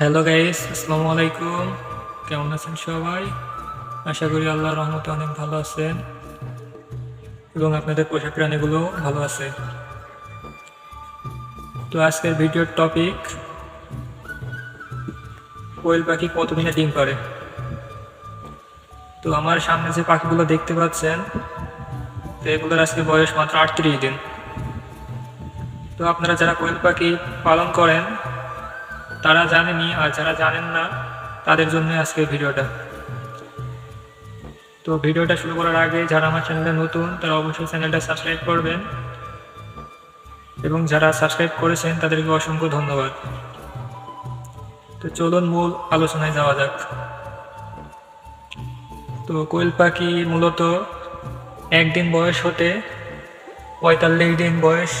Hello guys আসসালামু আলাইকুম কেমন আছেন সবাই? আশা করি আল্লাহর রহমতে অনেক ভালো আছেন এবং আপনাদের পোষা প্রাণীগুলো ভালো আছে। তো আজকের ভিডিওর টপিক কোয়েল পাখি কতদিনে ডিম পারে তো আমার সামনে যে পাখিগুলো দেখতে পাচ্ছেন, তো এগুলোর আজকে বয়স মাত্র আটত্রিশ দিন। তো আপনারা যারা কোয়েল পাখি পালন করেন তারা জানেনি আর যারা জানেন না, তাদের জন্য আজকে ভিডিওটা। তো ভিডিওটা শুরু করার আগে যারা আমার চ্যানেলে নতুন, তারা অবশ্যই চ্যানেলটা সাবস্ক্রাইব করবেন। এবং যারা সাবস্ক্রাইব করেছেন, তাদেরকে অসংখ্য ধন্যবাদ। তো চলুন মূল আলোচনায় যাওয়া যাক। তো কোয়েল পাখি মূলত একদিন বয়স হতে পঁয়তাল্লিশ দিন বয়স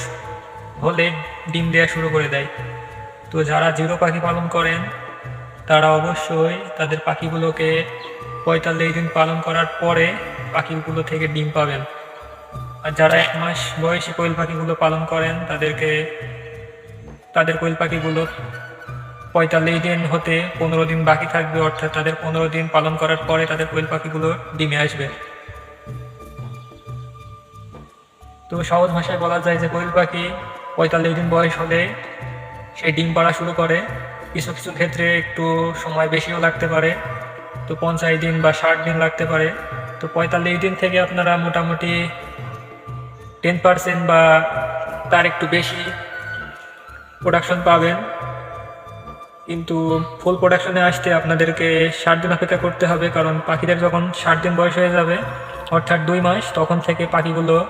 হলে ডিম দেওয়া শুরু করে দেয়। তো যারা জিরো পাখি পালন করেন, তারা অবশ্যই তাদের পাখিগুলোকে পঁয়তাল্লিশ দিন পালন করার পরে পাখিগুলো থেকে ডিম পাবেন। আর যারা এক মাস বয়সী কোয়েল পাখিগুলো পালন করেন, তাদেরকে, তাদের কোয়েল পাখিগুলো পঁয়তাল্লিশ দিন হতে পনেরো দিন বাকি থাকবে, অর্থাৎ তাদের পনেরো দিন পালন করার পরে তাদের কোয়েল পাখিগুলো ডিমে আসবে। তো সহজ ভাষায় বলা যায় যে কোয়েল পাখি পঁয়তাল্লিশ দিন বয়স হলে সে ডিম পাড়া শুরু করে। কিছু কিছু ক্ষেত্রে একটু সময় বেশিও লাগতে পারে। তো পঞ্চাশ দিন বা ষাট দিন লাগতে পারে। তো পঁয়তাল্লিশ দিন থেকে আপনারা মোটামুটি টেন পার্সেন্ট বা তার একটু বেশি প্রোডাকশন পাবেন। কিন্তু ফুল প্রোডাকশনে আসতে আপনাদেরকে ষাট দিন অপেক্ষা করতে হবে। কারণ পাখিদের যখন ষাট দিন বয়স হয়ে যাবে, অর্থাৎ দুই মাস, তখন থেকে পাখিগুলো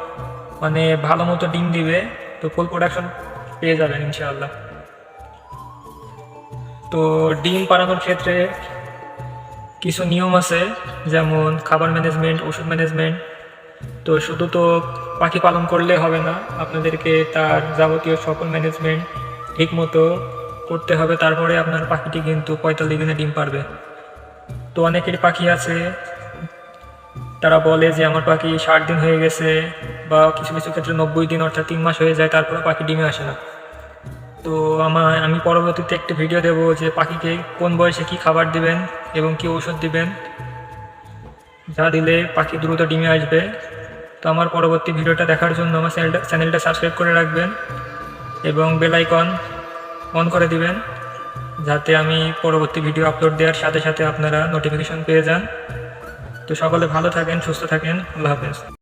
মানে ভালো মতো ডিম দিবে। তো ফুল প্রোডাকশন পেয়ে যাবেন ইনশাআল্লাহ। তো ডিম পাড়ানোর ক্ষেত্রে কিছু নিয়ম আছে, যেমন খাবার ম্যানেজমেন্ট ওষুধ ম্যানেজমেন্ট তো শুধু তো পাখি পালন করলে হবে না, আপনাদেরকে তার যাবতীয় সকল ম্যানেজমেন্ট ঠিক মতো করতে হবে, তারপরে আপনার পাখিটি কিন্তু পঁয়তাল্লিশ দিনে ডিম পারবে তো অনেকের পাখি আছে, তারা বলে যে আমার পাখি ষাট দিন হয়ে গেছে, বা কিছু কিছু ক্ষেত্রে নব্বই দিন অর্থাৎ তিন মাস হয়ে যায় তারপরে পাখি ডিমে আসে না। তো আমার, আমি পরবর্তীতে একটি ভিডিও দেবো যে পাখিকে কোন বয়সে কি খাবার দিবেন এবং কি ওষুধ দিবেন, যা দিলে পাখি দ্রুত ডিমে আসবে। তো আমার পরবর্তী ভিডিওটা দেখার জন্য আমার চ্যানেলটা চ্যানেলটা সাবস্ক্রাইব করে রাখবেন এবং বেল আইকন অন করে দিবেন, যাতে আমি পরবর্তী ভিডিও আপলোড দেওয়ার সাথে সাথে আপনারা নোটিফিকেশন পেয়ে যান। তো সকলে ভালো থাকেন, সুস্থ থাকেন, আল্লাহ হাফেজ।